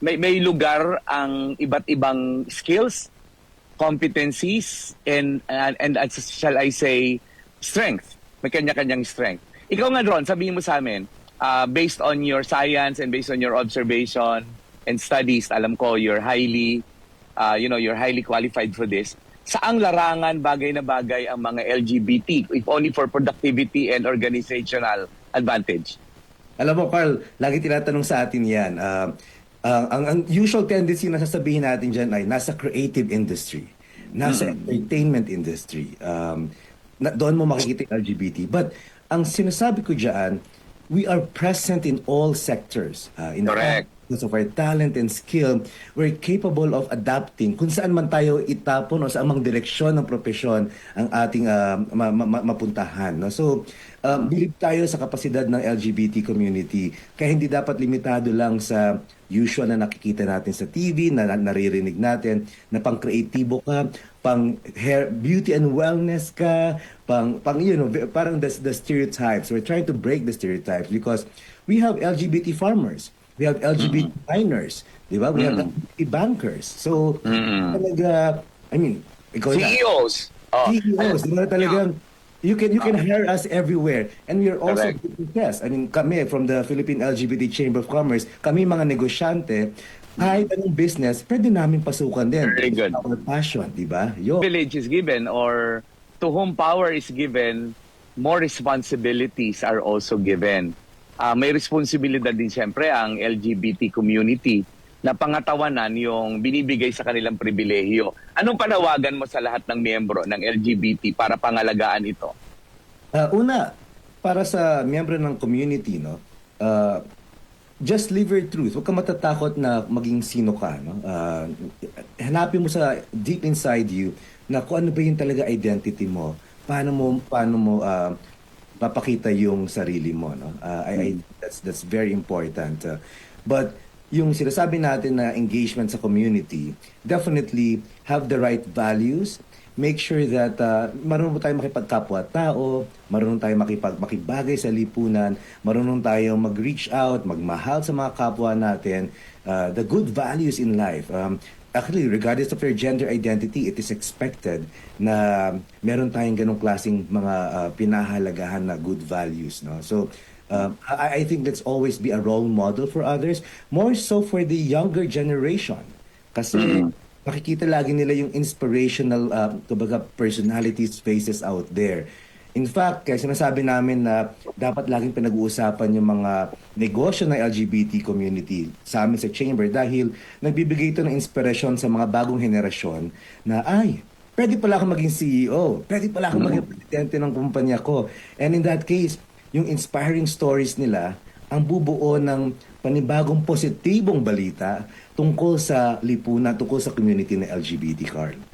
may, may lugar ang iba't ibang skills, competencies, and, and, and, and shall I say, strength. May kanya-kanyang strength. Ikaw nga, Ron, sabihin mo sa amin, uh, based on your science and based on your observation and studies, alam ko, you're highly, uh, you know, you're highly qualified for this. Saang larangan bagay na bagay ang mga LGBT, if only for productivity and organizational advantage? Alam mo, Carl, lagi tinatanong sa atin yan. Uh, uh, ang, ang usual tendency na sasabihin natin dyan ay nasa creative industry, nasa entertainment industry. Um, na, doon mo makikita yung LGBT. But ang sinasabi ko dyan, we are present in all sectors. Uh, in Correct. Because of our talent and skill, we're capable of adapting kung saan man tayo itapon o sa amang direksyon ng profesyon ang ating uh, ma- ma- ma- mapuntahan. No? So, um, believe tayo sa kapasidad ng LGBT community. Kaya hindi dapat limitado lang sa usual na nakikita natin sa TV, na, na naririnig natin, na pang kreatibo ka, pang hair, beauty and wellness ka, pang, pang you know, parang the, the stereotypes. We're trying to break the stereotypes because we have LGBT farmers. We have LGBT miners, di ba? We have LGBT bankers. So, talaga, I mean, ikaw na- CEOs. Oh. CEOs, di ba talagang, you can you can hire us everywhere and we are also good test. I mean, kami from the Philippine LGBT Chamber of Commerce, kami mga negosyante, kahit anong business, pwede namin pasukan din. Very good. Our passion, di ba? Yo. privilege is given or to whom power is given, more responsibilities are also given. Ah, may responsibilidad din siyempre ang LGBT community na pangatawanan yung binibigay sa kanilang pribilehiyo. Anong panawagan mo sa lahat ng miyembro ng LGBT para pangalagaan ito? Uh, una, para sa miyembro ng community, no, uh, just live your truth. Huwag ka matatakot na maging sino ka. No? Uh, hanapin mo sa deep inside you na kung ano ba yung talaga identity mo. Paano mo, paano mo uh, papakita yung sarili mo. No? Uh, I, I, that's, that's very important. Uh, but yung sinasabi natin na engagement sa community, definitely have the right values, make sure that uh, marunong tayo makipagkapwa-tao, marunong tayo makipag makibagay sa lipunan, marunong tayo mag-reach out, magmahal sa mga kapwa natin, uh, the good values in life. Um, actually, regardless of your gender identity, it is expected na meron tayong ganong klaseng mga uh, pinahalagahan na good values. No? So, um, I, I think let's always be a role model for others, more so for the younger generation. Kasi makikita lagi nila yung inspirational uh, kumbaga personalities faces out there. In fact, kaya sinasabi namin na dapat laging pinag-uusapan yung mga negosyo ng LGBT community sa amin sa Chamber dahil nagbibigay ito ng inspirasyon sa mga bagong henerasyon na ay, pwede pala akong maging CEO, pwede pala akong maging presidente ng kumpanya ko. And in that case, yung inspiring stories nila ang bubuo ng panibagong positibong balita tungkol sa lipunan, tungkol sa community ng LGBT, Carl.